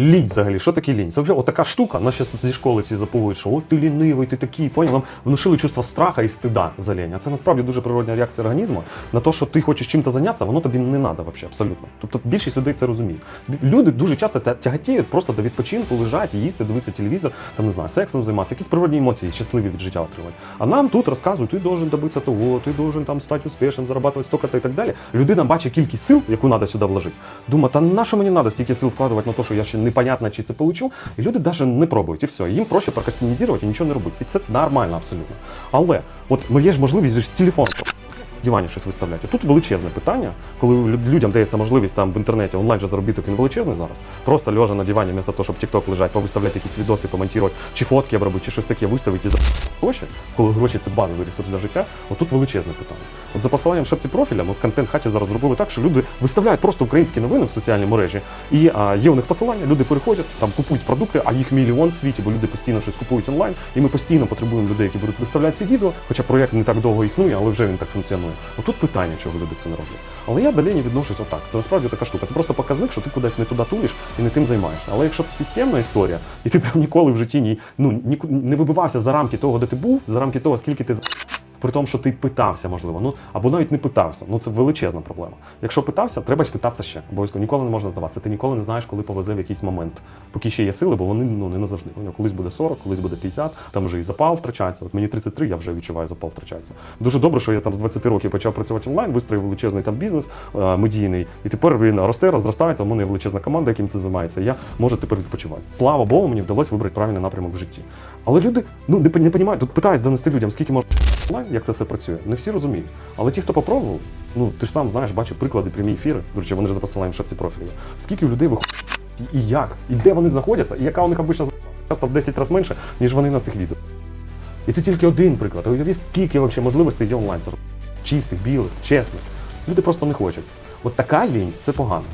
Лінь взагалі, що таке лінь? Це вже отака штука, нас зараз зі школи всі заповують, що от ти лінивий, ти такий, поняв? Нам внушили чувство страха і стида за лінь. А це насправді дуже природна реакція організму на те, що ти хочеш чим-то зайнятися, воно тобі не треба взагалі, абсолютно. Тобто більшість людей це розуміє. Люди дуже часто тя- тяготіють просто до відпочинку, лежать, їсти, дивитися телевізор, там не знаю, сексом займатися, якісь природні емоції, щасливі від життя отримати. А нам тут розказують, ти должен добитися того, ти должен там стати успішним, зарабатувати столько-то і так далі. Людина бачить кількість сил, яку треба сюди вложити. Думає, та на що мені треба стільки сил вкладувати на те, що я ще непонятно, чи це получу. І люди навіть не пробують, і все. Їм проще прокастинізувати і нічого не робити. І це нормально абсолютно. Але от ну, є ж можливість з телефону дивані щось виставляти. Тут величезне питання, коли людям дається можливість там в інтернеті онлайн же заробіток він величезний зараз. Просто лежа на дивані, вместо того, щоб TikTok лежать, повиставляти якісь відоси, помонтувати, чи фотки обробити, чи щось таке виставити і за гроші, коли гроші це базовий ресурс для життя. Отут величезне питання. От за посиланням шапці профіля ми в контент хаті зараз зробили так, що люди виставляють просто українські новини в соціальній мережі, і а, є у них посилання, люди переходять, там купують продукти, а їх мільйон в світі, бо люди постійно щось купують онлайн, і ми постійно потребуємо людей, які будуть виставляти ці відео. Хоча проєкт не так довго існує, але вже він так функціонує. Отут питання, чого люди це не роблять. Але я до лінії відношусь отак. Це насправді така штука. Це просто показник, що ти кудись не туди тулиш і не тим займаєшся. Але якщо це системна історія, і ти прям ніколи в житті ні, ну, ніку- не вибивався за рамки того, де ти був, за рамки того, скільки ти при тому, що ти питався, можливо, ну або навіть не питався. Ну це величезна проблема. Якщо питався, треба ж питатися ще. Обов'язково ніколи не можна здаватися. Ти ніколи не знаєш, коли повезе в якийсь момент. Поки ще є сили, бо вони ну не назавжди. Ну, колись буде 40, колись буде 50, там вже і запал втрачається. От мені 33, я вже відчуваю, запал втрачається. Дуже добре, що я там з 20 років почав працювати онлайн, вистроїв величезний там бізнес е, медійний, і тепер він росте, розростається. У мене величезна команда, яким це займається. Я можу тепер відпочивати. Слава Богу, мені вдалося вибрати правильний напрямок в житті. Але люди ну не, не розуміють, тут питаюсь донести людям, скільки можна онлайн, як це все працює. Не всі розуміють. Але ті, хто попробував, ну ти ж сам знаєш, бачив приклади, прямі ефіри. До речі, вони ж за посиланням в шапці профілю. Скільки людей виходить і як, і де вони знаходяться, і яка у них обична часто в 10 разів менше, ніж вони на цих відео. І це тільки один приклад. А уявіть, скільки взагалі можливостей є онлайн. Чистих, білих, чесних. Люди просто не хочуть. От така лінь це погано.